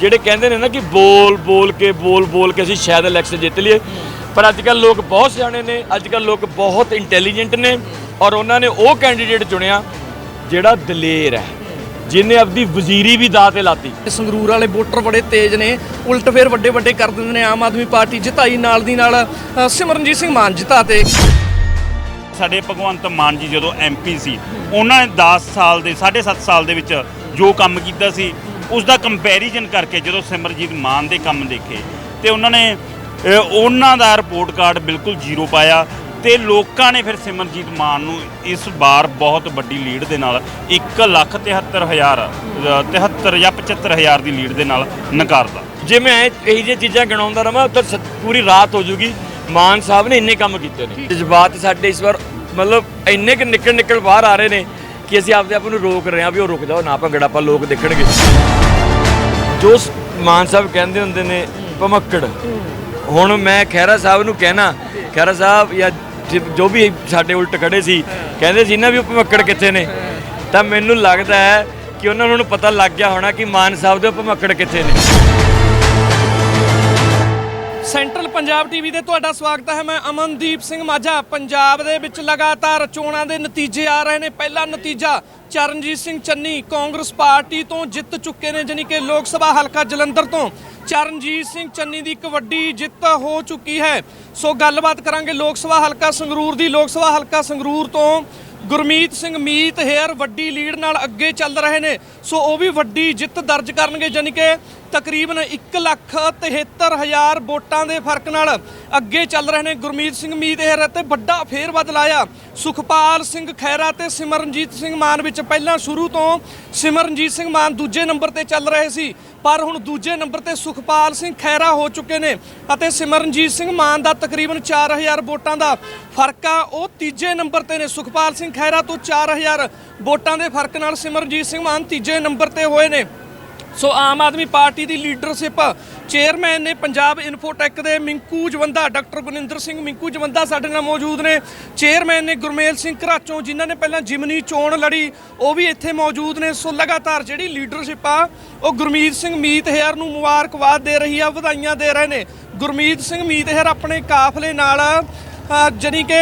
ਜਿਹੜੇ ਕਹਿੰਦੇ ਨੇ ਨਾ ਕਿ ਬੋਲ ਬੋਲ ਕੇ ਬੋਲ ਬੋਲ ਕੇ ਅਸੀਂ ਸ਼ਾਇਦ ਇਲੈਕਸ਼ਨ ਜਿੱਤ ਲਈਏ। ਪਰ ਅੱਜ ਕੱਲ ਲੋਕ ਬਹੁਤ ਸਿਆਣੇ ਨੇ ਅੱਜ ਕੱਲ ਲੋਕ ਬਹੁਤ ਇੰਟੈਲੀਜੈਂਟ ਨੇ ਔਰ ਉਹਨਾਂ ਨੇ ਉਹ ਕੈਂਡੀਡੇਟ ਚੁਣਿਆ ਜਿਹੜਾ ਦਲੇਰ ਹੈ ਜਿਹਨੇ ਆਪਦੀ ਵਜ਼ੀਰੀ ਵੀ ਦਾਅ ਤੇ ਲਾਤੀ। ਸੰਗਰੂਰ ਵਾਲੇ ਵੋਟਰ ਬੜੇ ਤੇਜ਼ ਨੇ ਉਲਟ ਫੇਰ ਵੱਡੇ ਵੱਡੇ ਕਰ ਦਿੰਦੇ ਨੇ ਆਮ ਆਦਮੀ ਪਾਰਟੀ ਜਿਤਾਈ ਨਾਲ ਦੀ ਨਾਲ ਸਿਮਰਨਜੀਤ ਸਿੰਘ ਮਾਨ ਜਿਤਾਤੇ ਸਾਡੇ ਭਗਵੰਤ ਮਾਨ ਜੀ ਜਦੋਂ ਐਮਪੀ ਸੀ ਉਹਨਾਂ ਨੇ 10 ਸਾਲ ਦੇ 7.5 ਸਾਲ ਦੇ ਵਿੱਚ ਜੋ ਕੰਮ ਕੀਤਾ ਸੀ ਉਸ ਦਾ ਕੰਪੈਰੀਜ਼ਨ ਕਰਕੇ ਜਦੋਂ ਸਿਮਰਜੀਤ ਮਾਨ ਦੇ ਕੰਮ ਦੇਖੇ, ਤੇ ਉਹਨਾਂ ਨੇ ਉਹਨਾਂ ਦਾ ਰਿਪੋਰਟ ਕਾਰਡ ਬਿਲਕੁਲ ਜ਼ੀਰੋ ਪਾਇਆ ਤੇ ਲੋਕਾਂ ਨੇ ਫਿਰ ਸਿਮਰਜੀਤ ਮਾਨ ਨੂੰ ਇਸ ਵਾਰ ਬਹੁਤ ਵੱਡੀ ਲੀਡ ਦੇ ਨਾਲ 173000 73 ਜਾਂ 75000 ਦੀ ਲੀਡ ਦੇ ਨਾਲ ਨਕਾਰਦਾ ਜੇ ਮੈਂ ਇਹੀ ਜਿਹੀਆਂ ਚੀਜ਼ਾਂ ਗਿਣਾਉਂਦਾ ਰਵਾਂ, ਤਾਂ ਸ- ਪੂਰੀ ਰਾਤ ਹੋ ਜੂਗੀ। ਮਾਨ ਸਾਹਿਬ ਨੇ ਇੰਨੇ ਕੰਮ ਕੀਤੇ ਨੇ। ਜਜ਼ਬਾਤ ਸਾਡੇ ਇਸ ਵਾਰ ਮਤਲਬ ਇੰਨੇ ਕਿ ਨਿਕਲ ਨਿਕਲ ਬਾਹਰ ਆ ਰਹੇ ਨੇ। ਕਿ ਅਸੀਂ ਆਪਦੇ ਆਪ ਨੂੰ ਰੋਕ ਰਹੇ ਹਾਂ ਵੀ ਉਹ ਰੁਕ ਜਾਓ, ਨਾ ਭੰਗੜਾ ਆਪਾਂ ਲੋਕ ਦੇਖਣਗੇ। ਜੋ ਮਾਨ ਸਾਹਿਬ ਕਹਿੰਦੇ ਹੁੰਦੇ ਨੇ, ਭਮੱਕੜ। ਹੁਣ ਮੈਂ ਖਹਿਰਾ ਸਾਹਿਬ ਨੂੰ ਕਹਿਣਾ, ਖਹਿਰਾ ਸਾਹਿਬ ਜਾਂ ਜੋ ਵੀ ਸਾਡੇ ਉਲਟ ਖੜੇ ਸੀ, ਕਹਿੰਦੇ ਸੀ ਨਾ ਵੀ ਉਹ ਭਮੱਕੜ ਕਿੱਥੇ ਨੇ? ਤਾਂ ਮੈਨੂੰ ਲੱਗਦਾ ਹੈ ਕਿ ਉਹਨਾਂ ਨੂੰ ਹੁਣ ਪਤਾ ਲੱਗ ਗਿਆ ਹੋਣਾ ਕਿ ਮਾਨ ਸਾਹਿਬ ਦੇ ਭਮੱਕੜ ਕਿੱਥੇ ਨੇ। ਸੈਂਟਰਲ ਪੰਜਾਬ ਟੀਵੀ ਤੇ ਤੁਹਾਡਾ ਸਵਾਗਤ ਹੈ। ਮੈਂ ਅਮਨਦੀਪ ਸਿੰਘ ਮਾਝਾ। ਪੰਜਾਬ ਦੇ ਵਿੱਚ ਲਗਾਤਾਰ ਚੋਣਾਂ ਦੇ ਨਤੀਜੇ ਆ ਰਹੇ ਨੇ। ਪਹਿਲਾ ਨਤੀਜਾ ਚਰਨਜੀਤ ਸਿੰਘ ਚੰਨੀ ਕਾਂਗਰਸ ਪਾਰਟੀ ਤੋਂ ਜਿੱਤ ਚੁੱਕੇ ਨੇ, ਜਾਣੀ ਕਿ ਲੋਕ ਸਭਾ ਹਲਕਾ ਜਲੰਧਰ ਤੋਂ। ਚਰਨਜੀਤ ਸਿੰਘ ਚੰਨੀ ਦੀ ਇੱਕ ਵੱਡੀ ਜਿੱਤ ਹੋ ਚੁੱਕੀ ਹੈ। ਸੋ ਗੱਲਬਾਤ ਕਰਾਂਗੇ ਲੋਕ ਸਭਾ ਹਲਕਾ ਸੰਗਰੂਰ ਦੀ। ਲੋਕ ਸਭਾ ਹਲਕਾ ਸੰਗਰੂਰ ਤੋਂ ਗੁਰਮੀਤ ਸਿੰਘ ਮੀਤ ਹੇਅਰ ਵੱਡੀ ਲੀਡ ਨਾਲ ਅੱਗੇ ਚੱਲ ਰਹੇ ਨੇ। ਸੋ ਉਹ ਵੀ ਵੱਡੀ ਜਿੱਤ ਦਰਜ ਕਰਨਗੇ, ਜਾਣੀ ਕਿ ਤਕਰੀਬਨ 1 ਲੱਖ 73 ਹਜ਼ਾਰ ਵੋਟਾਂ ਦੇ ਫ਼ਰਕ ਨਾਲ ਅੱਗੇ ਚੱਲ ਰਹੇ ਨੇ ਗੁਰਮੀਤ ਸਿੰਘ ਮੀਤ ਹੇਅਰ ਤੇ ਵੱਡਾ ਫੇਰ ਬਦਲ ਆਇਆ। ਸੁਖਪਾਲ ਸਿੰਘ ਖੈਰਾ ਤੇ ਸਿਮਰਨਜੀਤ ਸਿੰਘ ਮਾਨ ਵਿੱਚ ਪਹਿਲਾਂ ਸ਼ੁਰੂ ਤੋਂ ਸਿਮਰਨਜੀਤ ਸਿੰਘ ਮਾਨ ਦੂਜੇ ਨੰਬਰ ਤੇ ਚੱਲ ਰਹੇ ਸੀ, ਪਰ ਹੁਣ ਦੂਜੇ ਨੰਬਰ ਤੇ ਸੁਖਪਾਲ ਸਿੰਘ ਖੈਰਾ ਹੋ ਚੁੱਕੇ ਨੇ ਅਤੇ ਸਿਮਰਨਜੀਤ ਸਿੰਘ ਮਾਨ ਦਾ ਤਕਰੀਬਨ 4000 ਵੋਟਾਂ ਦਾ ਫ਼ਰਕ ਆ। ਉਹ ਤੀਜੇ ਨੰਬਰ ਤੇ ਨੇ। ਸੁਖਪਾਲ ਸਿੰਘ ਖੈਰਾ ਤੋਂ 4000 ਵੋਟਾਂ ਦੇ ਫ਼ਰਕ ਨਾਲ ਸਿਮਰਨਜੀਤ ਸਿੰਘ ਮਾਨ ਤੀਜੇ ਨੰਬਰ ਤੇ ਹੋਏ ਨੇ। ਸੋ ਆਮ ਆਦਮੀ ਪਾਰਟੀ ਦੀ ਲੀਡਰਸ਼ਿਪ ਚੇਅਰਮੈਨ ਨੇ ਪੰਜਾਬ ਇਨਫੋਟੈਕ ਦੇ ਮਿੰਕੂ ਜਵੰਦਾ ਡਾਕਟਰ ਗੁਰਿੰਦਰ ਸਿੰਘ ਮਿੰਕੂ ਜਵੰਦਾ ਸਾਡੇ ਨਾਲ ਮੌਜੂਦ ਨੇ। ਚੇਅਰਮੈਨ ਨੇ ਗੁਰਮੇਲ ਸਿੰਘ ਘਰਾਚੋਂ ਜਿਨ੍ਹਾਂ ਨੇ ਪਹਿਲਾਂ ਜਿਮਨੀ ਚੋਣ ਲੜੀ ਉਹ ਵੀ ਇੱਥੇ ਮੌਜੂਦ ਨੇ। ਸੋ ਲਗਾਤਾਰ ਜਿਹੜੀ ਲੀਡਰਸ਼ਿਪ ਆ ਉਹ ਗੁਰਮੀਤ ਸਿੰਘ ਮੀਤ ਹੇਅਰ ਨੂੰ ਮੁਬਾਰਕਬਾਦ ਦੇ ਰਹੀ ਆ ਵਧਾਈਆਂ ਦੇ ਰਹੇ ਨੇ। ਗੁਰਮੀਤ ਸਿੰਘ ਮੀਤ ਹੇਅਰ ਆਪਣੇ ਕਾਫਲੇ ਨਾਲ ਅ, ਜਾਣੀ ਕਿ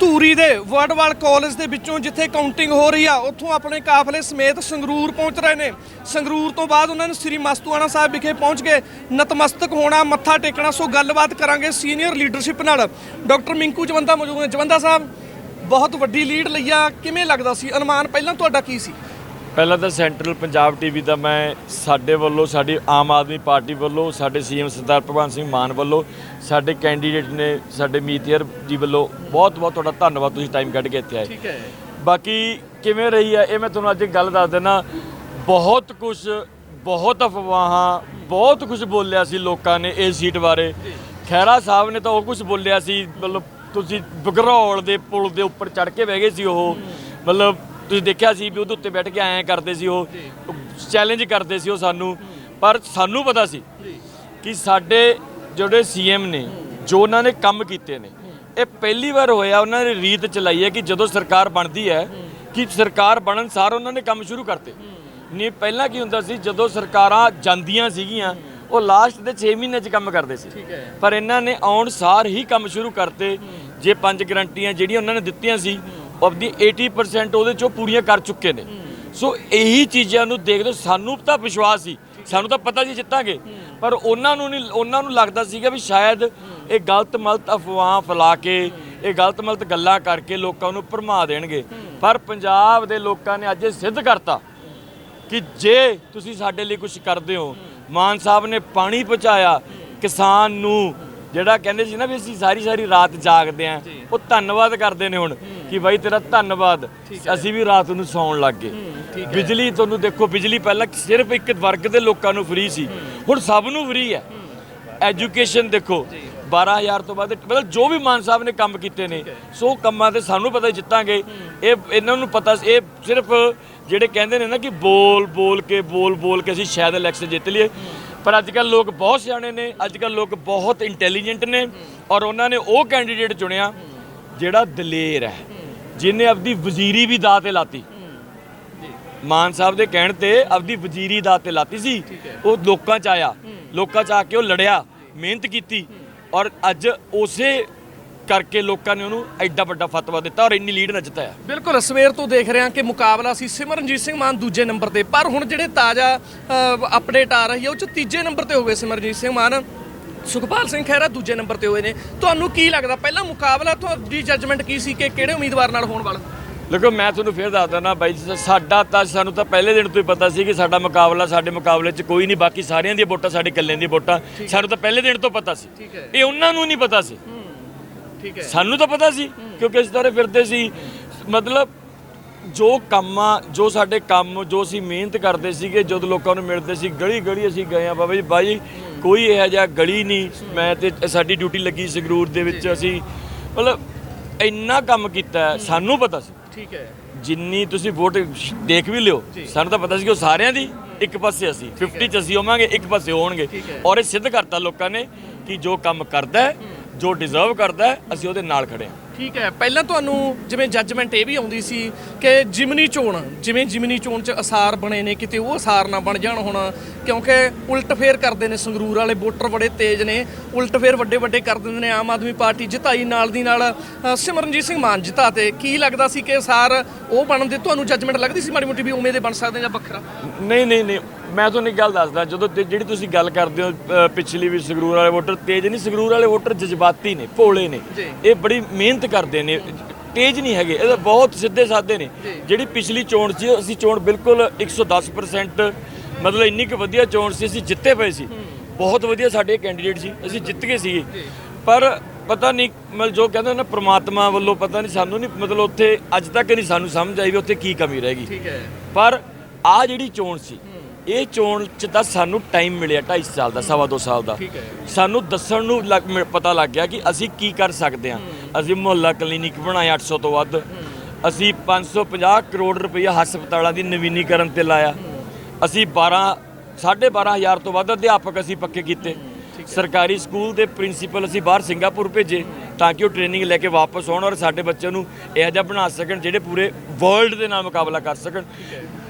ਧੂਰੀ ਦੇ ਵਰਡਵਾਲ ਕਾਲਜ ਦੇ ਵਿੱਚੋਂ ਜਿੱਥੇ ਕਾਊਂਟਿੰਗ ਹੋ ਰਹੀ ਆ, ਉੱਥੋਂ ਆਪਣੇ ਕਾਫਲੇ ਸਮੇਤ ਸੰਗਰੂਰ ਪਹੁੰਚ ਰਹੇ ਨੇ। ਸੰਗਰੂਰ ਤੋਂ ਬਾਅਦ ਉਹਨਾਂ ਨੇ ਸ੍ਰੀ ਮਸਤੂਆਣਾ ਸਾਹਿਬ ਵਿਖੇ ਪਹੁੰਚ ਕੇ ਨਤਮਸਤਕ ਹੋਣਾ, ਮੱਥਾ ਟੇਕਣਾ, ਸੋ ਗੱਲਬਾਤ ਕਰਾਂਗੇ ਸੀਨੀਅਰ ਲੀਡਰਸ਼ਿਪ ਨਾਲ। ਡਾਕਟਰ ਮਿੰਕੂ ਜਵੰਦਾ ਮੌਜੂਦ ਨੇ। ਜਵੰਦਾ ਸਾਹਿਬ, ਬਹੁਤ ਵੱਡੀ ਲੀਡ ਲਈ ਆ, ਕਿਵੇਂ ਲੱਗਦਾ ਸੀ? ਅਨੁਮਾਨ ਪਹਿਲਾਂ ਤੁਹਾਡਾ ਕੀ ਸੀ? ਪਹਿਲਾਂ ਤਾਂ ਸੈਂਟਰਲ ਪੰਜਾਬ ਟੀਵੀ ਦਾ ਮੈਂ ਸਾਡੇ ਵੱਲੋਂ ਸਾਡੀ ਆਮ ਆਦਮੀ ਪਾਰਟੀ ਵੱਲੋਂ ਸਾਡੇ ਸੀਐਮ ਸਰਦਾਰ ਭਗਵੰਤ ਸਿੰਘ ਮਾਨ ਵੱਲੋਂ ਸਾਡੇ ਕੈਂਡੀਡੇਟ ਨੇ ਸਾਡੇ ਮੀਤੀਅਰ ਜੀ ਵੱਲੋਂ ਬਹੁਤ ਬਹੁਤ ਤੁਹਾਡਾ ਧੰਨਵਾਦ ਤੁਸੀਂ ਟਾਈਮ ਕੱਢ ਕੇ ਇੱਥੇ ਆਏ। ਠੀਕ ਹੈ। ਬਾਕੀ ਕਿਵੇਂ ਰਹੀ ਹੈ ਇਹ ਮੈਂ ਤੁਹਾਨੂੰ ਅੱਜ ਇੱਕ ਗੱਲ ਦੱਸ ਦਿੰਦਾ ਬਹੁਤ ਕੁਝ ਬਹੁਤ ਅਫਵਾਹਾਂ ਬਹੁਤ ਕੁਝ ਬੋਲਿਆ ਸੀ ਲੋਕਾਂ ਨੇ ਇਸ ਸੀਟ ਬਾਰੇ। ਖੈਰਾ ਸਾਹਿਬ ਨੇ ਤਾਂ ਉਹ ਕੁਝ ਬੋਲਿਆ ਸੀ ਮਤਲਬ ਤੁਸੀਂ ਬਗਰੌਲ ਦੇ ਪੁਲ ਦੇ ਉੱਪਰ ਚੜ ਕੇ ਬਹਿ ਗਏ ਸੀ ਉਹ। ਮਤਲਬ ਤੁਸੀਂ ਦੇਖਿਆ ਸੀ ਵੀ ਉਹਦੇ ਉੱਤੇ ਬੈਠ ਕੇ ਐਂ ਕਰਦੇ ਸੀ ਉਹ ਚੈਲੰਜ ਕਰਦੇ ਸੀ ਉਹ ਸਾਨੂੰ। ਪਰ ਸਾਨੂੰ ਪਤਾ ਸੀ ਕਿ ਸਾਡੇ ਜਿਹੜੇ ਸੀਐਮ ਨੇ ਜੋ ਉਹਨਾਂ ਨੇ ਕੰਮ ਕੀਤੇ ਨੇ ਇਹ ਪਹਿਲੀ ਵਾਰ ਹੋਇਆ ਉਹਨਾਂ ਨੇ ਰੀਤ ਚਲਾਈ ਹੈ ਕਿ ਜਦੋਂ ਸਰਕਾਰ ਬਣਦੀ ਹੈ ਕਿ ਸਰਕਾਰ ਬਣਨ ਸਾਰ ਉਹਨਾਂ ਨੇ ਕੰਮ ਸ਼ੁਰੂ ਕਰਤੇ। ਨਹੀਂ ਪਹਿਲਾਂ ਕੀ ਹੁੰਦਾ ਸੀ ਜਦੋਂ ਸਰਕਾਰਾਂ ਜਾਂਦੀਆਂ ਸੀਗੀਆਂ ਉਹ ਲਾਸਟ ਦੇ 6 ਮਹੀਨੇ 'ਚ ਕੰਮ ਕਰਦੇ ਸੀ। ਪਰ ਇਹਨਾਂ ਨੇ ਆਉਣ ਸਾਰ ਹੀ ਕੰਮ ਸ਼ੁਰੂ ਕਰਤੇ। ਜੇ ਪੰਜ ਗਰੰਟੀਆਂ ਜਿਹੜੀਆਂ ਉਹਨਾਂ ਨੇ ਦਿੱਤੀਆਂ ਸੀ ਆਪਣੀ 80% ਉਹਦੇ 'ਚੋਂ ਪੂਰੀਆਂ ਕਰ ਚੁੱਕੇ ਨੇ। ਸੋ ਇਹੀ ਚੀਜ਼ਾਂ ਨੂੰ ਦੇਖਦੇ ਸਾਨੂੰ ਤਾਂ ਵਿਸ਼ਵਾਸ ਸੀ ਸਾਨੂੰ ਤਾਂ ਪਤਾ ਸੀ ਜਿੱਤਾਂਗੇ। ਪਰ ਉਹਨਾਂ ਨੂੰ ਨਹੀਂ ਉਹਨਾਂ ਨੂੰ ਲੱਗਦਾ ਸੀਗਾ ਵੀ ਸ਼ਾਇਦ ਇਹ ਗਲਤ ਮਲਤ ਅਫਵਾਹ ਫੈਲਾ ਕੇ ਇਹ ਗਲਤ ਮਲਤ ਗੱਲਾਂ ਕਰਕੇ ਲੋਕਾਂ ਨੂੰ ਭਰਮਾ ਦੇਣਗੇ। ਪਰ ਪੰਜਾਬ ਦੇ ਲੋਕਾਂ ਨੇ ਅੱਜ ਇਹ ਸਿੱਧ ਕਰਤਾ ਕਿ ਜੇ ਤੁਸੀਂ ਸਾਡੇ ਲਈ ਕੁਝ ਕਰਦੇ ਹੋ ਮਾਨ ਸਾਹਿਬ ਨੇ ਪਾਣੀ ਪਹੁੰਚਾਇਆ ਕਿਸਾਨ ਨੂੰ ਜਿਹੜਾ ਕਹਿੰਦੇ ਸੀ ਨਾ ਵੀ ਅਸੀਂ ਸਾਰੀ ਸਾਰੀ ਰਾਤ ਜਾਗਦੇ ਆਂ ਉਹ ਧੰਨਵਾਦ ਕਰਦੇ ਨੇ ਹੁਣ। ਕਿ ਬਾਈ ਤੇਰਾ ਧੰਨਵਾਦ। ਅਸੀਂ ਵੀ ਰਾਤ ਨੂੰ ਸੌਣ ਲੱਗ ਗਏ। ਬਿਜਲੀ ਤੁਹਾਨੂੰ ਦੇਖੋ ਬਿਜਲੀ ਪਹਿਲਾਂ ਸਿਰਫ ਇੱਕ ਵਰਗ ਦੇ ਲੋਕਾਂ ਨੂੰ ਫ੍ਰੀ ਸੀ। ਹੁਣ ਸਭ ਨੂੰ ਫ੍ਰੀ ਹੈ। ਐਜੂਕੇਸ਼ਨ ਦੇਖੋ 12000 ਤੋਂ ਵੱਧ ਮਤਲਬ ਜੋ ਵੀ ਮਾਨ ਸਾਹਿਬ ਨੇ ਕੰਮ ਕੀਤੇ ਨੇ ਸੋ ਕੰਮਾਂ ਤੇ ਸਾਨੂੰ ਪਤਾ ਜਿੱਤਾਂਗੇ। ਇਹ ਇਹਨਾਂ ਨੂੰ ਪਤਾ ਇਹ ਸਿਰਫ ਜਿਹੜੇ ਕਹਿੰਦੇ ਨੇ ਨਾ ਕਿ ਬੋਲ ਬੋਲ ਕੇ ਬੋਲ ਬੋਲ ਕੇ ਅਸੀਂ ਸ਼ਾਇਦ ਇਲੈਕਸ਼ਨ ਜਿੱਤ ਲਈਏ। ਪਰ ਅੱਜ ਕੱਲ ਲੋਕ ਬਹੁਤ ਸਿਆਣੇ ਨੇ ਅੱਜ ਕੱਲ ਲੋਕ ਬਹੁਤ ਇੰਟੈਲੀਜੈਂਟ ਨੇ ਔਰ ਉਹਨਾਂ ਨੇ ਉਹ ਕੈਂਡੀਡੇਟ ਚੁਣਿਆ ਜਿਹੜਾ ਦਲੇਰ ਹੈ। ਜਿਹਨੇ ਆਪਦੀ ਵਜ਼ੀਰੀ ਵੀ ਦਾਅ ਤੇ ਲਾਤੀ। ਮਾਨ ਸਾਹਿਬ ਦੇ ਕਹਿਣ ਤੇ ਆਪਦੀ ਵਜ਼ੀਰੀ ਦਾ ਤੇ ਲਾਤੀ ਸੀ। ਉਹ ਲੋਕਾਂ ਚ ਆਇਆ। ਲੋਕਾਂ ਚ ਆ ਕੇ ਉਹ ਲੜਿਆ ਮਿਹਨਤ ਕੀਤੀ। ਔਰ ਅੱਜ ਉਸੇ ਕਰਕੇ ਲੋਕਾਂ ਨੇ ਉਹਨੂੰ ਐਡਾ ਵੱਡਾ ਫਤਵਾ ਦਿੱਤਾ ਔਰ ਇੰਨੀ ਲੀਡ ਨਾਲ ਜਿਤਾਇਆ ਬਿਲਕੁਲ ਸਵੇਰ ਤੋਂ ਦੇਖ ਰਹੇ ਹਾਂ ਕਿ ਮੁਕਾਬਲਾ ਸੀ ਸਿਮਰਨਜੀਤ ਸਿੰਘ ਮਾਨ ਦੂਜੇ ਨੰਬਰ ਤੇ। ਪਰ ਹੁਣ ਜਿਹੜੇ ਤਾਜ਼ਾ ਅਪਡੇਟ ਆ ਰਹੀ ਹੈ ਉਹ ਚ ਤੀਜੇ ਨੰਬਰ ਤੇ ਹੋ ਗਏ ਸਿਮਰਨਜੀਤ ਸਿੰਘ ਮਾਨ। ਸੁਖਪਾਲ ਸਿੰਘ ਖਹਿਰਾ ਦੂਜੇ ਨੰਬਰ ਤੇ ਹੋਏ ਨੇ। ਤੁਹਾਨੂੰ ਕੀ ਲੱਗਦਾ ਪਹਿਲਾ ਮੁਕਾਬਲਾ ਤੁਹਾਡੀ ਜੱਜਮੈਂਟ ਕੀ ਸੀ ਕਿ ਕਿਹੜੇ ਉਮੀਦਵਾਰ ਨਾਲ ਹੋਣ ਵਾਲਾ? ਦੇਖੋ ਮੈਂ ਤੁਹਾਨੂੰ ਫੇਰ ਦੱਸ ਦਿੰਦਾ ਬਾਈ ਜੀ ਸਾਡਾ ਤਾਂ ਸਾਨੂੰ ਤਾਂ ਪਹਿਲੇ ਦਿਨ ਤੋਂ ਹੀ ਪਤਾ ਸੀ ਕਿ ਸਾਡਾ ਮੁਕਾਬਲਾ ਸਾਡੇ ਮੁਕਾਬਲੇ 'ਚ ਕੋਈ ਨਹੀਂ ਬਾਕੀ ਸਾਰਿਆਂ ਦੀਆਂ ਵੋਟਾਂ ਸਾਡੇ ਇਕੱਲਿਆਂ ਦੀਆਂ ਵੋਟਾਂ ਸਾਨੂੰ ਤਾਂ ਪਹਿਲੇ ਦਿਨ ਤੋਂ ਪਤਾ ਸੀ। ਇਹ ਉਹਨਾਂ ਨੂੰ ਨਹੀਂ ਪਤਾ ਸੀ। ਠੀਕ ਹੈ। ਸਾਨੂੰ ਤਾਂ ਪਤਾ ਸੀ ਕਿਉਂਕਿ ਅਸੀਂ ਤਾਂ ਫਿਰਦੇ ਸੀ। ਮਤਲਬ ਜੋ ਕੰਮ ਆ ਜੋ ਸਾਡੇ ਕੰਮ ਜੋ ਅਸੀਂ ਮਿਹਨਤ ਕਰਦੇ ਸੀਗੇ ਜਦੋਂ ਲੋਕਾਂ ਨੂੰ ਮਿਲਦੇ ਸੀ ਗਲੀ ਗਲੀ ਅਸੀਂ ਗਏ ਆ ਬਾਬਾ ਜੀ ਬਾਈ ਕੋਈ ਇਹੋ ਜਿਹਾ ਗਲੀ ਨਹੀਂ। ਮੈਂ ਤੇ ਸਾਡੀ ਡਿਊਟੀ ਲੱਗੀ ਸੰਗਰੂਰ ਦੇ ਵਿੱਚ ਅਸੀਂ। ਮਤਲਬ ਇੰਨਾ ਕੰਮ ਕੀਤਾ ਸਾਨੂੰ ਪਤਾ ਸੀ। ਠੀਕ ਹੈ। ਜਿੰਨੀ ਤੁਸੀਂ ਵੋਟ ਦੇਖ ਵੀ ਲਿਓ ਸਾਨੂੰ ਤਾਂ ਪਤਾ ਸੀ ਕਿ ਉਹ ਸਾਰਿਆਂ ਦੀ ਇੱਕ ਪਾਸੇ ਅਸੀਂ। 50 ਚ ਅਸੀਂ ਹੋਵਾਂਗੇ ਇੱਕ ਪਾਸੇ ਹੋਣਗੇ। ਔਰ ਇਹ ਸਿੱਧ ਕਰਤਾ ਲੋਕਾਂ ਨੇ ਕਿ ਜੋ ਕੰਮ ਕਰਦਾ ਹੈ ਜੋ ਡਿਜ਼ਰਵ ਕਰਦਾ ਹੈ ਅਸੀਂ ਉਹਦੇ ਨਾਲ ਖੜੇ ਹਾਂ। ਠੀਕ ਹੈ ਪਹਿਲਾਂ ਤੁਹਾਨੂੰ ਜਿਵੇਂ ਜੱਜਮੈਂਟ ਇਹ ਵੀ ਆਉਂਦੀ ਸੀ ਕਿ ਜਿਮਨੀ ਚੋਣ ਜਿਵੇਂ ਜਿਮਨੀ ਚੋਣ ਚ ਅਸਾਰ ਬਣੇ ਨੇ ਕਿਤੇ ਉਹ ਅਸਾਰ ਨਾ ਬਣ ਜਾਣ ਹੁਣ ਕਿਉਂਕਿ ਉਲਟ ਫੇਰ ਕਰਦੇ ਨੇ ਸੰਗਰੂਰ ਵਾਲੇ ਵੋਟਰ ਬੜੇ ਤੇਜ਼ ਨੇ ਉਲਟ ਫੇਰ ਵੱਡੇ ਵੱਡੇ ਕਰ ਦਿੰਦੇ ਨੇ ਆਮ ਆਦਮੀ ਪਾਰਟੀ ਜਿਤਾਈ ਨਾਲ ਦੀ ਨਾਲ। ਅ, ਸਿਮਰਨਜੀਤ ਸਿੰਘ ਮਾਨ ਜਿਤਾ ਤੇ ਕੀ ਲੱਗਦਾ ਸੀ ਕਿ ਅਸਾਰ ਉਹ ਬਣਨ ਦੇ ਤੁਹਾਨੂੰ ਜੱਜਮੈਂਟ ਲੱਗਦੀ ਸੀ ਮਾੜੀ ਮੋਟੀ ਵੀ ਉਵੇਂ ਦੇ ਬਣ ਸਕਦੇ ਜਾਂ ਵੱਖਰਾ? ਨਹੀਂ ਨਹੀਂ ਨਹੀਂ ਮੈਂ ਤੁਹਾਨੂੰ ਇੱਕ ਗੱਲ ਦੱਸਦਾ ਜਦੋਂ ਤੇ ਜਿਹੜੀ ਤੁਸੀਂ ਗੱਲ ਕਰਦੇ ਹੋ ਅ, ਪਿਛਲੀ ਵੀ ਸੰਗਰੂਰ ਵਾਲੇ ਵੋਟਰ ਤੇਜ਼ ਨਹੀਂ ਸੰਗਰੂਰ ਵਾਲੇ ਵੋਟਰ ਜਜ਼ਬਾਤੀ ਨੇ ਭੋਲੇ ਨੇ। ਜੀ। ਇਹ ਬੜੀ ਮਿਹਨਤ ਕਰਦੇ ਨੇ ਤੇਜ਼ ਨਹੀਂ ਹੈਗੇ ਇਹ ਤਾਂ ਬਹੁਤ ਸਿੱਧੇ ਸਾਦੇ ਨੇ ਜਿਹੜੀ ਪਿਛਲੀ ਚੋਣ ਸੀ ਅਸੀਂ ਚੋਣ ਬਿਲਕੁਲ 110% ਮਤਲਬ ਇੰਨੀ ਕੁ ਵਧੀਆ ਚੋਣ ਸੀ ਅਸੀਂ ਜਿੱਤੇ ਪਏ ਸੀ। ਬਹੁਤ ਵਧੀਆ ਸਾਡੇ ਕੈਂਡੀਡੇਟ ਸੀ ਅਸੀਂ ਜਿੱਤ ਗਏ ਸੀਗੇ। ਪਰ ਪਤਾ ਨਹੀਂ ਮਤਲਬ ਜੋ ਕਹਿੰਦੇ ਨਾ ਪ੍ਰਮਾਤਮਾ ਵੱਲੋਂ ਪਤਾ ਨਹੀਂ ਸਾਨੂੰ ਨਹੀਂ ਮਤਲਬ ਉੱਥੇ ਅੱਜ ਤੱਕ ਨਹੀਂ ਸਾਨੂੰ ਸਮਝ ਆਈ ਵੀ ਉੱਥੇ ਕੀ ਕਮੀ ਰਹਿ ਗਈ। ਠੀਕ ਹੈ। ਪਰ ਆ ਜਿਹੜੀ ਚੋਣ ਸੀ ਇਹ ਚੋਣ ਚ ਤਾਂ ਸਾਨੂੰ ਟਾਈਮ ਮਿਲਿਆ 2.5 ਸਾਲ ਦਾ ਸਵਾ ਦੋ ਸਾਲ ਦਾ। ਸਾਨੂੰ ਦੱਸਣ ਨੂੰ ਲੱਗ- ਮਿ- ਪਤਾ ਲੱਗ ਗਿਆ ਕਿ ਅਸੀਂ ਕੀ ਕਰ ਸਕਦੇ ਹਾਂ। ਅਸੀਂ ਮੁਹੱਲਾ ਕਲੀਨਿਕ ਬਣਾਏ 800 ਤੋਂ ਵੱਧ। ਅਸੀਂ 550 ਕਰੋੜ ਰੁਪਈਆ ਹਸਪਤਾਲਾਂ ਦੀ ਨਵੀਨੀਕਰਨ ਤੇ ਲਾਇਆ। ਅਸੀਂ 12 12500 ਹਜ਼ਾਰ ਤੋਂ ਵੱਧ ਅਧਿਆਪਕ ਅਸੀਂ ਪੱਕੇ ਕੀਤੇ। ਸਰਕਾਰੀ ਸਕੂਲ ਦੇ ਪ੍ਰਿੰਸੀਪਲ ਅਸੀਂ ਬਾਹਰ ਸਿੰਗਾਪੁਰ ਭੇਜੇ। ਤਾਂ ਕਿ ਉਹ ਟ੍ਰੇਨਿੰਗ ਲੈ ਕੇ ਵਾਪਸ ਆਉਣ ਔਰ ਸਾਡੇ ਬੱਚਿਆਂ ਨੂੰ ਇਹੋ ਜਿਹਾ ਬਣਾ ਸਕਣ ਜਿਹੜੇ ਪੂਰੇ ਵਰਲਡ ਦੇ ਨਾਲ ਮੁਕਾਬਲਾ ਕਰ ਸਕਣ।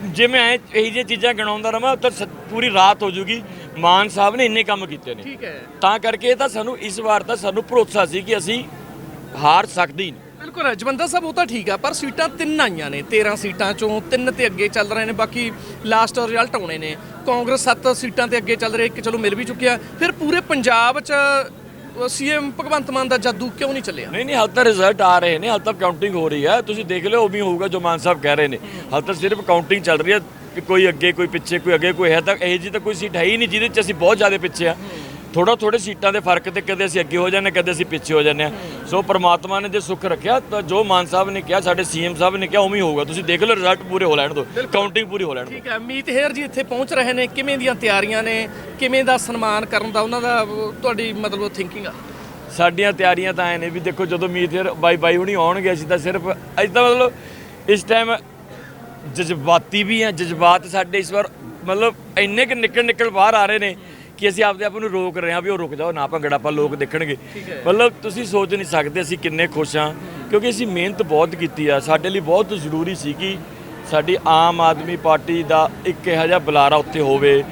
ਜੇ ਮੈਂ ਇਹ ਜਿਹੀਆਂ ਚੀਜ਼ਾਂ ਗਿਣਾਉਂਦਾ ਰਵਾਂ ਤਾਂ ਪੂਰੀ ਰਾਤ ਹੋ ਜੂਗੀ। ਮਾਨ ਸਾਹਿਬ ਨੇ ਇੰਨੇ ਕੰਮ ਕੀਤੇ ਨੇ। ਤਾਂ ਕਰਕੇ ਇਹ ਤਾਂ ਸਾਨੂੰ ਇਸ ਵਾਰ ਤਾਂ ਸਾਨੂੰ ਭਰੋਸਾ ਸੀ ਕਿ ਅਸੀਂ ਹਾਰ ਸਕਦੇ ਨਹੀਂ। ਬਿਲਕੁਲ ਜਵੰਦਰ ਸਾਹਿਬ ਉਹ ਤਾਂ ਠੀਕ ਆ ਪਰ ਸੀਟਾਂ ਤਿੰਨ ਆਈਆਂ ਨੇ 13 ਸੀਟਾਂ ਚੋਂ ਤਿੰਨ ਤੇ ਅੱਗੇ ਚੱਲ ਰਹੇ ਨੇ ਬਾਕੀ ਲਾਸਟ ਰਿਜ਼ਲਟ ਆਉਣੇ ਨੇ। ਕਾਂਗਰਸ 7 ਸੀਟਾਂ ਤੇ ਅੱਗੇ ਚੱਲ ਰਹੀ ਇੱਕ ਚਲੋ ਮਿਲ ਵੀ ਚੁੱਕਿਆ। ਫਿਰ ਪੂਰੇ ਪੰਜਾਬ 'ਚ ਸੀਐਮ ਭਗਵੰਤ ਮਾਨ ਦਾ ਜਾਦੂ ਕਿਉਂ ਨਹੀਂ ਚੱਲਿਆ? ਨਹੀਂ ਨਹੀਂ, ਹਾਲ ਤੱਕ ਰਿਜ਼ਲਟ ਆ ਰਹੇ ਨੇ, ਹਾਲ ਤੱਕ ਕਾਊਂਟਿੰਗ ਹੋ ਰਹੀ ਹੈ। ਤੁਸੀਂ ਦੇਖ ਲਿਓ, ਉਵੇਂ ਹੀ ਹੋਊਗਾ ਜੋ ਮਾਨ ਸਾਹਿਬ ਕਹਿ ਰਹੇ ਨੇ। ਹਾਲ ਤੱਕ ਸਿਰਫ ਕਾਊਂਟਿੰਗ ਚੱਲ ਰਹੀ ਹੈ ਕੋਈ ਅੱਗੇ, ਕੋਈ ਪਿੱਛੇ, ਕੋਈ ਅੱਗੇ, ਕੋਈ ਹੈ ਤਾਂ ਇਹ ਜੀ ਤਾਂ ਕੋਈ ਸੀਟ ਹੈ ਹੀ ਨਹੀਂ, ਜਿਹਦੇ 'ਚ ਅਸੀਂ ਬਹੁਤ ਜ਼ਿਆਦਾ ਪਿੱਛੇ ਆ। ਥੋੜਾ ਥੋੜੇ ਸੀਟਾਂ ਦੇ ਫ਼ਰਕ ਤੇ ਕਦੇ ਅਸੀਂ ਅੱਗੇ ਹੋ ਜਾਂਦੇ ਕਦੇ ਅਸੀਂ ਪਿੱਛੇ ਹੋ ਜਾਂਦੇ ਆ ਸੋ ਪ੍ਰਮਾਤਮਾ ਨੇ ਜੇ ਸੁੱਖ ਰੱਖਿਆ ਤਾਂ ਜੋ ਮਾਨ ਸਾਹਿਬ ਨੇ ਕਿਹਾ ਸਾਡੇ ਸੀਐਮ ਸਾਹਿਬ ਨੇ ਕਿਹਾ ਉਵੇਂ ਹੀ ਹੋਊਗਾ। ਤੁਸੀਂ ਦੇਖ ਲਓ ਰਿਜ਼ਲਟ ਪੂਰੇ ਹੋ ਲੈਣ ਦਿਓ ਕਾਊਂਟਿੰਗ ਪੂਰੀ ਹੋ ਲੈਣ ਦਿਓ। ਠੀਕ ਹੈ ਮੀਤ ਹੇਰ ਜੀ ਇੱਥੇ ਪਹੁੰਚ ਰਹੇ ਨੇ ਕਿਵੇਂ ਦੀਆਂ ਤਿਆਰੀਆਂ ਨੇ ਕਿਵੇਂ ਦਾ ਸਨਮਾਨ ਕਰਨ ਦਾ ਉਹਨਾਂ ਦਾ ਤੁਹਾਡੀ ਮਤਲਬ ਥਿੰਕਿੰਗ ਆ? ਸਾਡੀਆਂ ਤਿਆਰੀਆਂ ਤਾਂ ਐ ਨੇ ਵੀ ਦੇਖੋ ਜਦੋਂ ਮੀਤ ਬਾਈ ਬਾਈ ਹੁਣੀ ਆਉਣਗੇ ਅਸੀਂ ਤਾਂ ਸਿਰਫ ਅਸੀਂ ਤਾਂ ਮਤਲਬ ਇਸ ਟਾਈਮ ਜਜ਼ਬਾਤੀ ਵੀ ਆ ਜਜ਼ਬਾਤ ਸਾਡੇ ਇਸ ਵਾਰ ਮਤਲਬ ਇੰਨੇ ਕਿ ਨਿਕਲ ਨਿਕਲ ਬਾਹਰ ਆ ਰਹੇ ਨੇ ਕਿ ਅਸੀਂ ਆਪਦੇ ਆਪ ਨੂੰ ਰੋਕ ਰਹੇ ਹਾਂ ਵੀ ਉਹ ਰੁਕ ਜਾਓ ਨਾ ਭੰਗੜਾ ਆਪਾਂ ਲੋਕ ਦੇਖਣਗੇ। ਮਤਲਬ ਤੁਸੀਂ ਸੋਚ ਨਹੀਂ ਸਕਦੇ ਅਸੀਂ ਕਿੰਨੇ ਖੁਸ਼ ਹਾਂ ਕਿਉਂਕਿ ਅਸੀਂ ਮਿਹਨਤ ਬਹੁਤ ਕੀਤੀ ਆ। ਸਾਡੇ ਲਈ ਬਹੁਤ ਜ਼ਰੂਰੀ ਸੀ ਕਿ ਸਾਡੀ ਆਮ ਆਦਮੀ ਪਾਰਟੀ ਦਾ ਇੱਕ ਇਹੋ ਜਿਹਾ ਬੁਲਾਰਾ ਉੱਥੇ ਹੋਵੇ।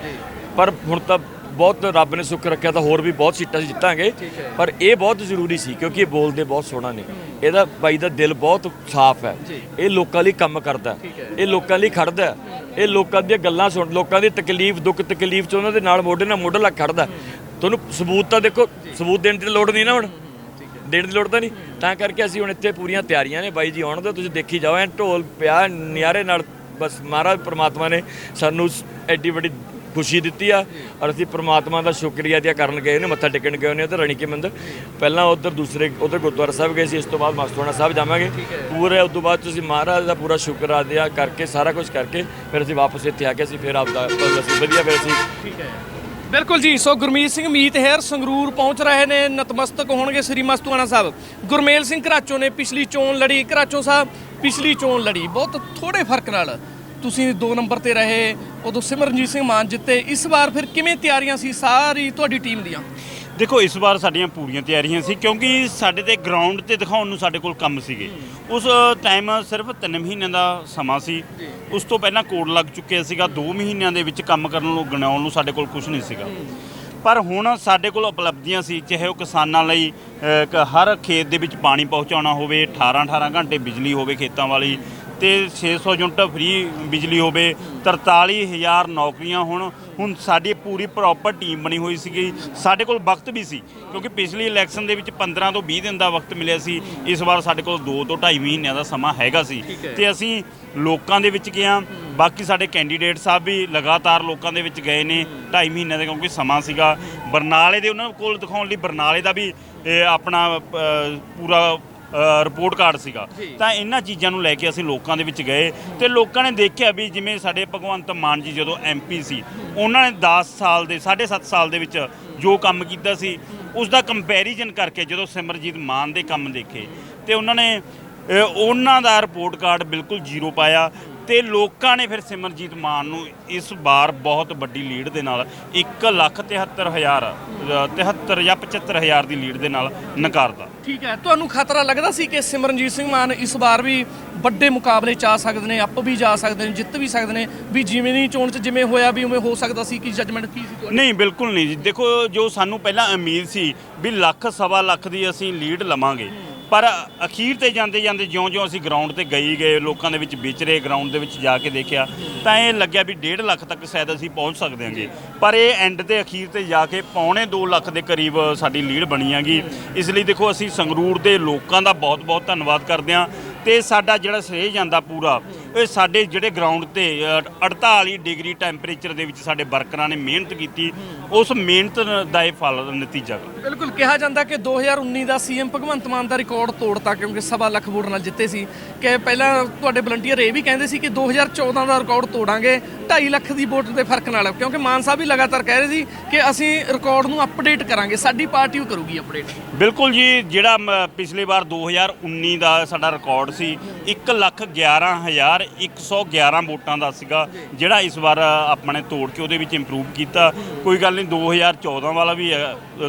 ਪਰ ਹੁਣ ਤਾਂ ਬਹੁਤ ਰੱਬ ਨੇ ਸੁੱਖ ਰੱਖਿਆ ਤਾਂ ਹੋਰ ਵੀ ਬਹੁਤ ਸੀਟਾਂ ਜਿੱਤਾਂਗੇ। ਪਰ ਇਹ ਬਹੁਤ ਜ਼ਰੂਰੀ ਸੀ ਕਿਉਂਕਿ ਇਹ ਬੋਲਦੇ ਬਹੁਤ ਸੋਹਣਾ ਨੇ। ਇਹਦਾ ਬਾਈ ਦਾ ਦਿਲ ਬਹੁਤ ਸਾਫ਼ ਹੈ। ਇਹ ਲੋਕਾਂ ਲਈ ਕੰਮ ਕਰਦਾ। ਇਹ ਲੋਕਾਂ ਲਈ ਖੜਦਾ। ਇਹ ਲੋਕਾਂ ਦੀਆਂ ਗੱਲਾਂ ਸੁਣ, ਲੋਕਾਂ ਦੀ ਤਕਲੀਫ, ਦੁੱਖ ਤਕਲੀਫ ਚ ਉਹਨਾਂ ਦੇ ਨਾਲ ਮੋਢੇ ਨਾਲ ਮੋਢਾ ਲੱਗ ਖੜਦਾ। ਤੁਹਾਨੂੰ ਸਬੂਤ ਤਾਂ ਦੇਖੋ, ਸਬੂਤ ਦੇਣ ਦੀ ਲੋੜ ਨਹੀਂ ਨਾ ਹੁਣ। ਦੇਣ ਦੀ ਲੋੜ ਤਾਂ ਨਹੀਂ। ਤਾਂ ਕਰਕੇ ਅਸੀਂ ਹੁਣ ਇੱਥੇ ਪੂਰੀਆਂ ਤਿਆਰੀਆਂ ਨੇ। ਬਾਈ ਜੀ ਆਉਣ ਦਾ ਤੁਸੀਂ ਦੇਖੀ ਜਾਓ। ਐ ਢੋਲ ਪਿਆ, ਨਿਆਰੇ ਨਾਲ ਬਸ ਮਹਾਰਾਜ ਪ੍ਰਮਾਤਮਾ ਨੇ ਸਾਨੂੰ ਐਡੀ ਵੱਡੀ ਖੁਸ਼ੀ ਦਿੱਤੀ ਆ ਔਰ ਅਸੀਂ ਪ੍ਰਮਾਤਮਾ ਦਾ ਸ਼ੁਕਰੀਆ ਅਦਾ ਕਰਨ ਗਏ ਨੇ ਮੱਥਾ ਟੇਕਣ ਗਏ ਨੇ ਤੇ ਰਣੀ ਕੇ ਮੰਦਰ। ਪਹਿਲਾਂ ਉਧਰ ਦੂਸਰੇ ਉਧਰ ਗੁਰਦੁਆਰਾ ਸਾਹਿਬ ਗਏ ਸੀ ਇਸ ਤੋਂ ਬਾਅਦ ਮਸਤੋਣਾ ਸਾਹਿਬ ਜਾਵਾਂਗੇ। ਪੂਰੇ ਉਸ ਤੋਂ ਬਾਅਦ ਤੁਸੀਂ ਮਹਾਰਾਜ ਦਾ ਪੂਰਾ ਸ਼ੁਕਰ ਅਦਾ ਕਰਕੇ ਸਾਰਾ ਕੁਝ ਕਰਕੇ ਫਿਰ ਅਸੀਂ ਵਾਪਸ ਇੱਥੇ ਆ ਕੇ ਅਸੀਂ ਫਿਰ ਆਪਦਾ ਅਸੀਂ ਵਧੀਆ ਫਿਰ ਅਸੀਂ ਠੀਕ ਹੈ। ਬਿਲਕੁਲ ਜੀ ਸੋ ਗੁਰਮੀਤ ਸਿੰਘ ਮੀਤ ਹੈਰ ਸੰਗਰੂਰ ਪਹੁੰਚ ਰਹੇ ਨੇ ਨਤਮਸਤਕ ਹੋਣਗੇ ਸ੍ਰੀ ਮਸਤੂਆਣਾ ਸਾਹਿਬ। ਗੁਰਮੇਲ ਸਿੰਘ ਘਰਾਚੋਂ ਨੇ ਪਿਛਲੀ ਚੋਣ ਲੜੀ ਘਰਾਚੋਂ ਸਾਹਿਬ ਪਿਛਲੀ ਚੋਣ ਲੜੀ। ਬਹੁਤ ਥੋੜੇ ਫ਼ਰਕ ਨਾਲ ਤੁਸੀਂ 2 ਨੰਬਰ ਤੇ ਰਹੇ ਉਦੋਂ ਸਿਮਰਨਜੀਤ ਸਿੰਘ ਮਾਨ ਜਿੱਤੇ। ਇਸ ਵਾਰ ਫਿਰ ਕਿਵੇਂ ਤਿਆਰੀਆਂ ਸੀ ਸਾਰੀ ਤੁਹਾਡੀ ਟੀਮ ਦੀਆਂ? ਦੇਖੋ ਇਸ ਵਾਰ ਸਾਡੀਆਂ ਪੂਰੀਆਂ ਤਿਆਰੀਆਂ ਸੀ ਕਿਉਂਕਿ ਸਾਡੇ ਤੇ ਗਰਾਊਂਡ ਤੇ ਦਿਖਾਉਣ ਨੂੰ ਸਾਡੇ ਕੋਲ ਕੰਮ ਸੀਗੇ। ਉਸ ਟਾਈਮ ਸਿਰਫ 3 ਮਹੀਨਿਆਂ ਦਾ ਸਮਾਂ ਸੀ। ਉਸ ਤੋਂ ਪਹਿਲਾਂ ਕੋਡ ਲੱਗ ਚੁੱਕਿਆ ਸੀਗਾ। 2 ਮਹੀਨਿਆਂ ਦੇ ਵਿੱਚ ਕੰਮ ਕਰਨ ਨੂੰ ਗਣਾਉਣ ਨੂੰ ਸਾਡੇ ਕੋਲ ਕੁਝ ਨਹੀਂ ਸੀਗਾ। ਪਰ ਹੁਣ ਸਾਡੇ ਕੋਲ ਉਪਲਬਧੀਆਂ ਸੀ ਚਾਹੇ ਉਹ ਕਿਸਾਨਾਂ ਲਈ ਹਰ ਖੇਤ ਦੇ ਵਿੱਚ ਪਾਣੀ ਪਹੁੰਚਾਉਣਾ ਹੋਵੇ 18 18 ਘੰਟੇ ਬਿਜਲੀ ਹੋਵੇ ਖੇਤਾਂ ਵਾਲੀ ਤੇ 600 ਯੂਨਿਟ ਫ੍ਰੀ ਬਿਜਲੀ ਹੋਵੇ 43000 ਨੌਕਰੀਆਂ ਹੁਣ। ਹੁਣ ਸਾਡੀ ਪੂਰੀ ਪ੍ਰੋਪਰ ਟੀਮ ਬਣੀ ਹੋਈ ਸੀਗੀ। ਸਾਡੇ ਕੋਲ ਵਕਤ ਵੀ ਸੀ ਕਿਉਂਕਿ ਪਿਛਲੀ ਇਲੈਕਸ਼ਨ ਦੇ ਵਿੱਚ 15 ਤੋਂ 20 ਦਿਨ ਦਾ ਵਕਤ ਮਿਲਿਆ ਸੀ। ਇਸ ਵਾਰ ਸਾਡੇ ਕੋਲ 2 ਤੋਂ 2.5 ਮਹੀਨਿਆਂ ਦਾ ਸਮਾਂ ਹੈਗਾ ਸੀ। ਤੇ ਅਸੀਂ ਲੋਕਾਂ ਦੇ ਵਿੱਚ ਗਏ ਹਾਂ ਬਾਕੀ ਸਾਡੇ ਕੈਂਡੀਡੇਟ ਸਾਹਿਬ ਵੀ ਲਗਾਤਾਰ ਲੋਕਾਂ ਦੇ ਵਿੱਚ ਗਏ ਨੇ। 2.5 ਮਹੀਨਿਆਂ ਦਾ ਕਿਉਂਕਿ ਸਮਾਂ ਸੀਗਾ। ਬਰਨਾਲੇ ਦੇ ਉਹਨਾਂ ਕੋਲ ਦਿਖਾਉਣ ਲਈ ਬਰਨਾਲੇ ਦਾ ਵੀ ਆਪਣਾ ਪੂਰਾ ਰਿਪੋਰਟ ਕਾਰਡ ਸੀਗਾ। ਤਾਂ ਇਹਨਾਂ ਚੀਜ਼ਾਂ ਨੂੰ ਲੈ ਕੇ ਅਸੀਂ ਲੋਕਾਂ ਦੇ ਵਿੱਚ ਗਏ ਤੇ ਲੋਕਾਂ ਨੇ ਦੇਖਿਆ ਵੀ ਜਿਵੇਂ ਸਾਡੇ ਭਗਵੰਤ ਮਾਨ ਜੀ ਜਦੋਂ ਐਮਪੀ ਸੀ ਉਹਨਾਂ ਨੇ 10 ਸਾਲ ਦੇ 7.5 ਸਾਲ ਦੇ ਵਿੱਚ ਜੋ ਕੰਮ ਕੀਤਾ ਸੀ ਉਸ ਦਾ ਕੰਪੈਰੀਜ਼ਨ ਕਰਕੇ ਜਦੋਂ ਸਿਮਰਜੀਤ ਮਾਨ ਦੇ ਕੰਮ ਦੇਖੇ ਤੇ ਉਹਨਾਂ ਨੇ ਉਹਨਾਂ ਦਾ ਰਿਪੋਰਟ ਕਾਰਡ ਬਿਲਕੁਲ ਜ਼ੀਰੋ ਪਾਇਆ ਤੇ ਲੋਕਾਂ ਨੇ ਫਿਰ ਸਿਮਰਜੀਤ ਮਾਨ ਨੂੰ ਇਸ ਵਾਰ ਬਹੁਤ ਵੱਡੀ ਲੀਡ ਦੇ ਨਾਲ 173000 73 ਜਾਂ 75000 ਦੀ ਲੀਡ ਦੇ ਨਾਲ ਨਕਾਰਦਾ ਠੀਕ ਹੈ ਤੁਹਾਨੂੰ ਖਤਰਾ ਲੱਗਦਾ ਸੀ ਕਿ ਸਿਮਰਨਜੀਤ ਸਿੰਘ ਮਾਨ ਇਸ ਵਾਰ ਵੀ ਵੱਡੇ ਮੁਕਾਬਲੇ ਚ ਆ ਸਕਦੇ ਨੇ ਅੱਪ ਵੀ ਜਾ ਸਕਦੇ ਨੇ ਜਿੱਤ ਵੀ ਸਕਦੇ ਨੇ ਵੀ ਜਿਵੇਂ ਦੀ ਚੋਣ ਚ ਜਿਵੇਂ ਹੋਇਆ ਵੀ ਉਵੇਂ ਹੋ ਸਕਦਾ ਸੀ ਕਿ ਜੱਜਮੈਂਟ ਕੀ ਸੀ ਤੁਹਾਡੀ? ਨਹੀਂ ਬਿਲਕੁਲ ਨਹੀਂ ਜੀ। ਦੇਖੋ ਜੋ ਸਾਨੂੰ ਪਹਿਲਾਂ ਉਮੀਦ ਸੀ ਵੀ ਲੱਖ ਸਵਾ ਲੱਖ ਦੀ ਅਸੀਂ ਲੀਡ ਲਵਾਂਗੇ ਪਰ ਅਖੀਰ ਤੇ ਜਾਂਦੇ ਜਾਂਦੇ ਜਿਉਂ-ਜਿਉਂ ਅਸੀਂ ਗਰਾਊਂਡ ਤੇ ਗਈ ਗਏ, ਲੋਕਾਂ ਦੇ ਵਿੱਚ ਵਿਚਰੇ ਗਰਾਊਂਡ ਦੇ ਵਿੱਚ ਜਾ ਕੇ ਦੇਖਿਆ, ਤਾਂ ਇਹ ਲੱਗਿਆ ਵੀ 1.5 ਲੱਖ ਤੱਕ ਸ਼ਾਇਦ ਅਸੀਂ ਪਹੁੰਚ ਸਕਦੇ ਹਾਂਗੇ। ਪਰ ਇਹ ਐਂਡ ਤੇ ਅਖੀਰ ਤੇ ਜਾ ਕੇ ਪੌਣੇ 2 ਲੱਖ ਦੇ ਕਰੀਬ ਸਾਡੀ ਲੀਡ ਬਣੀ ਹੈਗੀ। ਇਸ ਲਈ ਦੇਖੋ, ਅਸੀਂ ਸੰਗਰੂਰ ਦੇ ਲੋਕਾਂ ਦਾ ਬਹੁਤ-ਬਹੁਤ ਧੰਨਵਾਦ ਕਰਦੇ ਹਾਂ ਤੇ ਸਾਡਾ ਜਿਹੜਾ ਸ੍ਰੇਹ ਜਾਂਦਾ ਪੂਰਾ ਇਹ ਸਾਡੇ ਜਿਹੜੇ ਗਰਾਊਂਡ ਤੇ ਅ, 48 ਡਿਗਰੀ ਟੈਂਪਰੇਚਰ ਦੇ ਵਿੱਚ ਸਾਡੇ ਵਰਕਰਾਂ ਨੇ ਮਿਹਨਤ ਕੀਤੀ। ਉਸ ਮਿਹਨਤ ਦਾ ਇਹ ਫਲ ਨਤੀਜਾ ਬਿਲਕੁਲ ਕਿਹਾ ਜਾਂਦਾ ਕਿ 2019 ਦਾ ਸੀਐਮ ਭਗਵੰਤ ਮਾਨ ਦਾ ਰਿਕਾਰਡ ਤੋੜਤਾ ਕਿਉਂਕਿ ਸਵਾ ਲੱਖ ਵੋਟ ਨਾਲ ਜਿੱਤੇ ਸੀ। ਕਿ ਪਹਿਲਾਂ ਤੁਹਾਡੇ ਵਲੰਟੀਅਰ ਇਹ ਵੀ ਕਹਿੰਦੇ ਸੀ ਕਿ 2014 ਦਾ ਰਿਕਾਰਡ ਤੋੜਾਂਗੇ 2.5 ਲੱਖ ਦੀ ਵੋਟ ਦੇ ਫ਼ਰਕ ਨਾਲ, ਕਿਉਂਕਿ ਮਾਨ ਸਾਹਿਬ ਵੀ ਲਗਾਤਾਰ ਕਹਿ ਰਹੇ ਸੀ ਕਿ ਅਸੀਂ ਰਿਕਾਰਡ ਨੂੰ ਅਪਡੇਟ ਕਰਾਂਗੇ, ਸਾਡੀ ਪਾਰਟੀ ਉਹ ਕਰੂਗੀ ਅਪਡੇਟ ਬਿਲਕੁਲ ਜੀ, ਜਿਹੜਾ ਮ- ਪਿਛਲੇ ਵਾਰ 2019 ਦਾ ਸਾਡਾ ਰਿਕਾਰਡ ਸੀ 111111 ਵੋਟਾਂ ਦਾ ਸੀਗਾ, ਜਿਹੜਾ ਇਸ ਵਾਰ ਆਪਣੇ ਤੋੜ ਕੇ ਉਹਦੇ ਵਿੱਚ ਇੰਪਰੂਵ ਕੀਤਾ। ਕੋਈ ਗੱਲ ਨਹੀਂ 2014 ਵਾਲਾ ਵੀ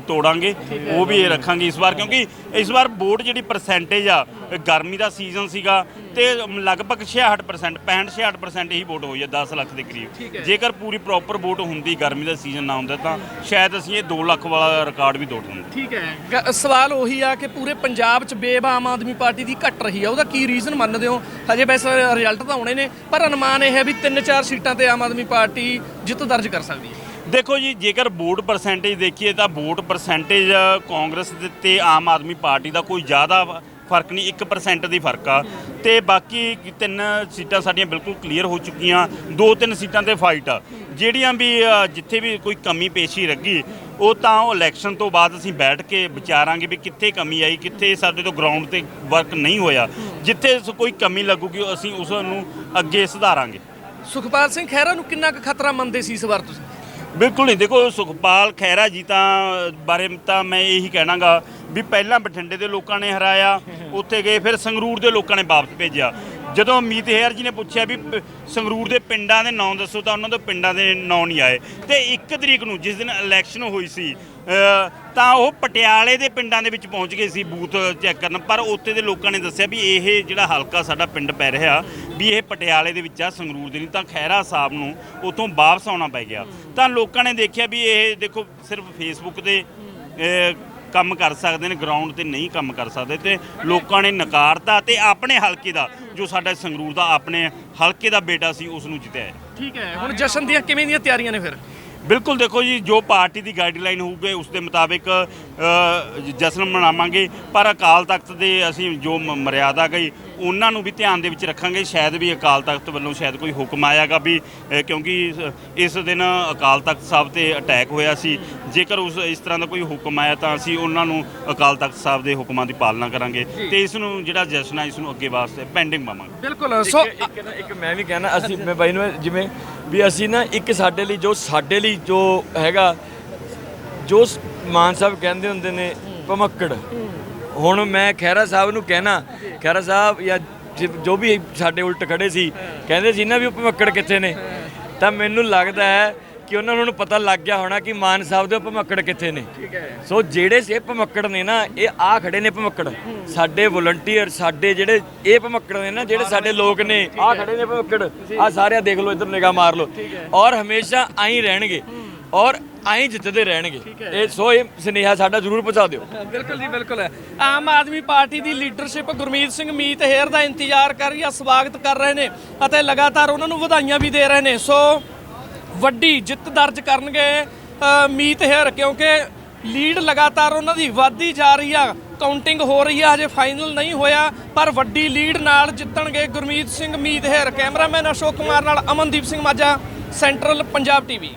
ਤੋੜਾਂਗੇ ਉਹ ਵੀ ਰੱਖਾਂਗੇ ਇਸ ਵਾਰ ਕਿਉਂਕਿ ਇਸ ਵਾਰ ਵੋਟ ਜਿਹੜੀ ਪਰਸੈਂਟੇਜ ਆ ਇਹ ਗਰਮੀ ਦਾ ਸੀਜ਼ਨ ਸੀਗਾ ਤੇ ਲਗਭਗ 66% 65 66% ਹੀ ਵੋਟ ਹੋਈ ਹੈ 10 ਲੱਖ ਦੇ ਕਰੀਬ। ਜੇਕਰ ਪੂਰੀ ਪ੍ਰੋਪਰ ਵੋਟ ਹੁੰਦੀ ਗਰਮੀ ਦਾ ਸੀਜ਼ਨ ਨਾ ਹੁੰਦਾ ਤਾਂ ਸ਼ਾਇਦ ਅਸੀਂ ਇਹ 2 ਲੱਖ ਵਾਲਾ ਰਿਕਾਰਡ ਵੀ ਤੋੜ ਦਿੰਦੇ। ਠੀਕ ਹੈ। ਸਵਾਲ ਉਹੀ ਆ ਕਿ ਪੂਰੇ ਪੰਜਾਬ 'ਚ ਬੇਬ ਆਮ ਆਦਮੀ ਪਾਰਟੀ ਦੀ ਘਟ ਰਹੀ ਆ ਉਹਦਾ ਕੀ ਰੀਜ਼ਨ ਮੰਨਦੇ ਹੋ? ਹਜੇ ਵੈਸੇ ਰਿਜ਼ਲਟ ਤਾਂ ਆਉਣੇ ਨੇ ਪਰ ਅਨੁਮਾਨ ਇਹ ਹੈ ਵੀ 3-4 ਸੀਟਾਂ ਤੇ ਆਮ ਆਦਮੀ ਪਾਰਟੀ ਜਿੱਤ ਦਰਜ ਕਰ ਸਕਦੀ ਹੈ। ਦੇਖੋ ਜੀ, ਜੇਕਰ ਵੋਟ ਪਰਸੈਂਟੇਜ ਦੇਖੀਏ ਤਾਂ ਵੋਟ ਪਰਸੈਂਟੇਜ ਕਾਂਗਰਸ ਦੇ ਤੇ ਆਮ ਆਦਮੀ ਪਾਰਟੀ ਦਾ ਕੋਈ ਜ਼ਿਆਦਾ ਫ਼ਰਕ ਨਹੀਂ 1% ਦੀ ਫ਼ਰਕ ਆ। ਤੇ ਬਾਕੀ ਤਿੰਨ ਸੀਟਾਂ ਸਾਡੀਆਂ ਬਿਲਕੁਲ ਕਲੀਅਰ ਹੋ ਚੁੱਕੀਆਂ, ਦੋ ਤਿੰਨ ਸੀਟਾਂ ਤੇ ਫਾਈਟ ਆ। ਜਿਹੜੀਆਂ ਵੀ ਜਿੱਥੇ ਵੀ ਕੋਈ ਕਮੀ ਪੇਸ਼ੀ ਰੱਗੀ ਉਹ ਤਾਂ ਉਹ ਇਲੈਕਸ਼ਨ ਤੋਂ ਬਾਅਦ ਅਸੀਂ ਬੈਠ ਕੇ ਵਿਚਾਰਾਂਗੇ ਵੀ ਕਿੱਥੇ ਕਮੀ ਆਈ, ਕਿੱਥੇ ਸਾਡੇ ਤੋਂ ਗਰਾਊਂਡ ਤੇ ਵਰਕ ਨਹੀਂ ਹੋਇਆ। ਜਿੱਥੇ ਕੋਈ ਕਮੀ ਲੱਗੂਗੀ ਅਸੀਂ ਉਸ ਨੂੰ ਅੱਗੇ ਸੁਧਾਰਾਂਗੇ। ਸੁਖਪਾਲ ਸਿੰਘ ਖਹਿਰਾ ਨੂੰ ਕਿੰਨਾ ਕੁ ਖਤਰਾ ਮੰਨਦੇ ਸੀ ਇਸ ਵਾਰ ਤੁਸੀਂ? ਬਿਲਕੁਲ ਨਹੀਂ। ਦੇਖੋ, ਸੁਖਪਾਲ ਖਹਿਰਾ ਜੀ ਤਾਂ ਬਾਰੇ ਤਾਂ ਮੈਂ ਇਹੀ ਕਹਿਣਾਗਾ ਵੀ ਪਹਿਲਾਂ ਬਠਿੰਡੇ ਦੇ ਲੋਕਾਂ ਨੇ ਹਰਾਇਆ, ਉੱਥੇ ਗਏ, ਫਿਰ ਸੰਗਰੂਰ ਦੇ ਲੋਕਾਂ ਨੇ ਵਾਪਸ ਭੇਜਿਆ। ਜਦੋਂ ਅਮੀਤ ਹੇਅਰ ਜੀ ਨੇ ਪੁੱਛਿਆ ਵੀ ਪ- ਸੰਗਰੂਰ ਦੇ ਪਿੰਡਾਂ ਦੇ ਨਾਂ ਦੱਸੋ ਤਾਂ ਉਹਨਾਂ ਦੇ ਪਿੰਡਾਂ ਦੇ ਨਾਂ ਨਹੀਂ ਆਏ। ਤੇ 1 ਤਰੀਕ ਨੂੰ ਜਿਸ ਦਿਨ ਇਲੈਕਸ਼ਨ ਹੋਈ ਸੀ ਤਾਂ ਉਹ ਪਟਿਆਲੇ ਦੇ ਪਿੰਡਾਂ ਦੇ ਵਿੱਚ ਪਹੁੰਚ ਗਏ ਸੀ ਬੂਥ ਚੈੱਕ ਕਰਨ। ਪਰ ਉੱਥੇ ਦੇ ਲੋਕਾਂ ਨੇ ਦੱਸਿਆ ਵੀ ਇਹ ਜਿਹੜਾ ਹਲਕਾ ਸਾਡਾ ਪਿੰਡ ਪੈ ਰਿਹਾ, ਵੀ ਇਹ ਪਟਿਆਲੇ ਦੇ ਵਿੱਚ ਆ, ਸੰਗਰੂਰ ਦੇ ਨਹੀਂ, ਤਾਂ ਖਹਿਰਾ ਸਾਹਿਬ ਨੂੰ ਉੱਥੋਂ ਵਾਪਸ ਆਉਣਾ ਪੈ ਗਿਆ। ਤਾਂ ਲੋਕਾਂ ਨੇ ਦੇਖਿਆ ਵੀ ਇਹ ਦੇਖੋ, ਸਿਰਫ ਫੇਸਬੁੱਕ ਤੇ ਕੰਮ ਕਰ ਸਕਦੇ ਨੇ ਗਰਾਊਂਡ ਤੇ ਨਹੀਂ ਕੰਮ ਕਰ ਸਕਦੇ ਤੇ ਲੋਕਾਂ ਨੇ ਨਕਾਰਤਾ ਤੇ ਆਪਣੇ ਹਲਕੇ ਦਾ ਜੋ ਸਾਡਾ ਸੰਗਰੂਰ ਦਾ ਆਪਣੇ ਹਲਕੇ ਦਾ ਬੇਟਾ ਸੀ ਉਸ ਨੂੰ ਜਿੱਤਿਆ ਹੈ। ਠੀਕ ਹੈ ਹੁਣ ਜਸ਼ਨ ਦੀਆਂ ਕਿਵੇਂ ਦੀਆਂ ਤਿਆਰੀਆਂ ਨੇ ਫਿਰ? ਬਿਲਕੁਲ ਦੇਖੋ ਜੀ ਜੋ ਪਾਰਟੀ ਦੀ ਗਾਈਡਲਾਈਨ ਹੋਊਗੀ ਉਸ ਦੇ ਮੁਤਾਬਿਕ ਜਸ਼ਨ ਮਨਾਵਾਂਗੇ ਪਰ ਅਕਾਲ ਤਖਤ ਦੇ ਅਸੀਂ ਜੋ ਮਰਿਆਦਾ ਗਈ ਉਹਨਾਂ ਨੂੰ ਵੀ ਧਿਆਨ ਦੇ ਵਿੱਚ ਰੱਖਾਂਗੇ। ਸ਼ਾਇਦ ਵੀ ਅਕਾਲ ਤਖਤ ਵੱਲੋਂ ਸ਼ਾਇਦ ਕੋਈ ਹੁਕਮ ਆਇਆਗਾ ਵੀ ਕਿਉਂਕਿ ਇਸ- ਦਿਨ ਅਕਾਲ ਤਖਤ ਸਾਹਿਬ ਤੇ ਅਟੈਕ ਹੋਇਆ ਸੀ। ਜੇਕਰ ਉਸ ਇਸ ਤਰ੍ਹਾਂ ਦਾ ਕੋਈ ਹੁਕਮ ਆਇਆ ਤਾਂ ਅਸੀਂ ਉਹਨਾਂ ਨੂੰ ਅਕਾਲ ਤਖਤ ਸਾਹਿਬ ਦੇ ਹੁਕਮਾਂ ਦੀ ਪਾਲਣਾ ਕਰਾਂਗੇ ਤੇ ਇਸ ਨੂੰ ਜਿਹੜਾ ਜਸ਼ਨ ਹੈ ਇਸ ਨੂੰ ਅੱਗੇ ਵਾਸਤੇ ਪੈਂਡਿੰਗ ਪਾਵਾਂਗੇ। ਬਿਲਕੁਲ ਸੋ ਇੱਕ ਮੈਂ ਵੀ ਕਹਿਣਾ ਅਸੀਂ ਮੈਂ ਬਾਈ ਨੂੰ ਜਿਵੇਂ ਵੀ ਅਸੀਂ ਨਾ ਇੱਕ ਸਾਡੇ ਲਈ ਜੋ ਸਾਡੇ ਲਈ ਜੋ ਹੈਗਾ ਜੋ ਮਾਨ ਸਾਹਿਬ ਕਹਿੰਦੇ ਹੁੰਦੇ ਨੇ ਭਮੱਕੜ। ਹੁਣ ਮੈਂ ਖਹਿਰਾ ਸਾਹਿਬ ਨੂੰ ਕਹਿਣਾ ਖਹਿਰਾ ਸਾਹਿਬ ਜਾਂ ਜਿ- ਵੀ ਸਾਡੇ ਉਲਟ ਖੜੇ ਸੀ ਕਹਿੰਦੇ ਸੀ ਨਾ ਵੀ ਉਹ ਭਮੱਕੜ ਕਿੱਥੇ ਨੇ? ਤਾਂ ਮੈਨੂੰ ਲੱਗਦਾ ਹੈ ਕਿ ਉਹਨਾਂ ਨੂੰ ਪਤਾ ਲੱਗ ਗਿਆ ਹੋਣਾ ਕਿ ਮਾਨ ਸਾਹਿਬ ਦੇ ਭਮੱਕੜ ਕਿੱਥੇ ਨੇ। ਸੋ ਜਿਹੜੇ ਸੇ ਭਮੱਕੜ ਨੇ ਨਾ ਇਹ ਆ ਖੜੇ ਨੇ ਭਮੱਕੜ ਸਾਡੇ ਵੋਲੰਟੀਅਰ ਸਾਡੇ ਜਿਹੜੇ ਇਹ ਭਮੱਕੜ ਨੇ ਨਾ ਜਿਹੜੇ ਸਾਡੇ ਲੋਕ ਨੇ ਆ ਖੜੇ ਨੇ ਭਮੱਕੜ ਆ ਸਾਰਿਆਂ ਦੇਖ ਲਓ ਇੱਧਰ ਨਿਗਾਹ ਮਾਰ ਲਓ। ਔਰ ਹਮੇਸ਼ਾ ਆਈ ਰਹਿਣਗੇ। ਔਰ ਆਈ ਜਿੱਤਦੇ ਰਹਿਣਗੇ। ਇਹ ਸੋ ਇਹ ਸੁਨੇਹਾ ਸਾਡਾ ਜ਼ਰੂਰ ਪਹੁੰਚਾ ਦਿਓ। ਬਿਲਕੁਲ ਜੀ ਬਿਲਕੁਲ। ਆਮ ਆਦਮੀ ਪਾਰਟੀ ਦੀ ਲੀਡਰਸ਼ਿਪ ਗੁਰਮੀਤ ਸਿੰਘ ਮੀਤ ਹੇਰ ਦਾ ਇੰਤਜ਼ਾਰ ਕਰ ਰਹੀ ਆ ਸਵਾਗਤ ਕਰ ਰਹੇ ਨੇ ਅਤੇ ਲਗਾਤਾਰ ਉਹਨਾਂ ਨੂੰ ਵਧਾਈਆਂ ਵੀ ਦੇ ਰਹੇ ਨੇ। ਸੋ ਵੱਡੀ ਜਿੱਤ ਦਰਜ ਕਰਨਗੇ ਮੀਤ ਹੇਰ ਕਿਉਂਕਿ ਲੀਡ ਲਗਾਤਾਰ ਉਹਨਾਂ ਦੀ ਵੱਧਦੀ ਜਾ ਰਹੀ ਆ। ਕਾਊਂਟਿੰਗ ਹੋ ਰਹੀ ਆ ਹਜੇ ਫਾਈਨਲ ਨਹੀਂ ਹੋਇਆ ਪਰ ਵੱਡੀ ਲੀਡ ਨਾਲ ਜਿੱਤਣਗੇ ਗੁਰਮੀਤ ਸਿੰਘ ਮੀਤ ਹੇਰ ਕੈਮਰਾਮੈਨ ਅਸ਼ੋਕ ਕੁਮਾਰ ਨਾਲ ਅਮਨਦੀਪ ਸਿੰਘ ਮਾਝਾ ਸੈਂਟਰਲ ਪੰਜਾਬ ਟੀਵੀ।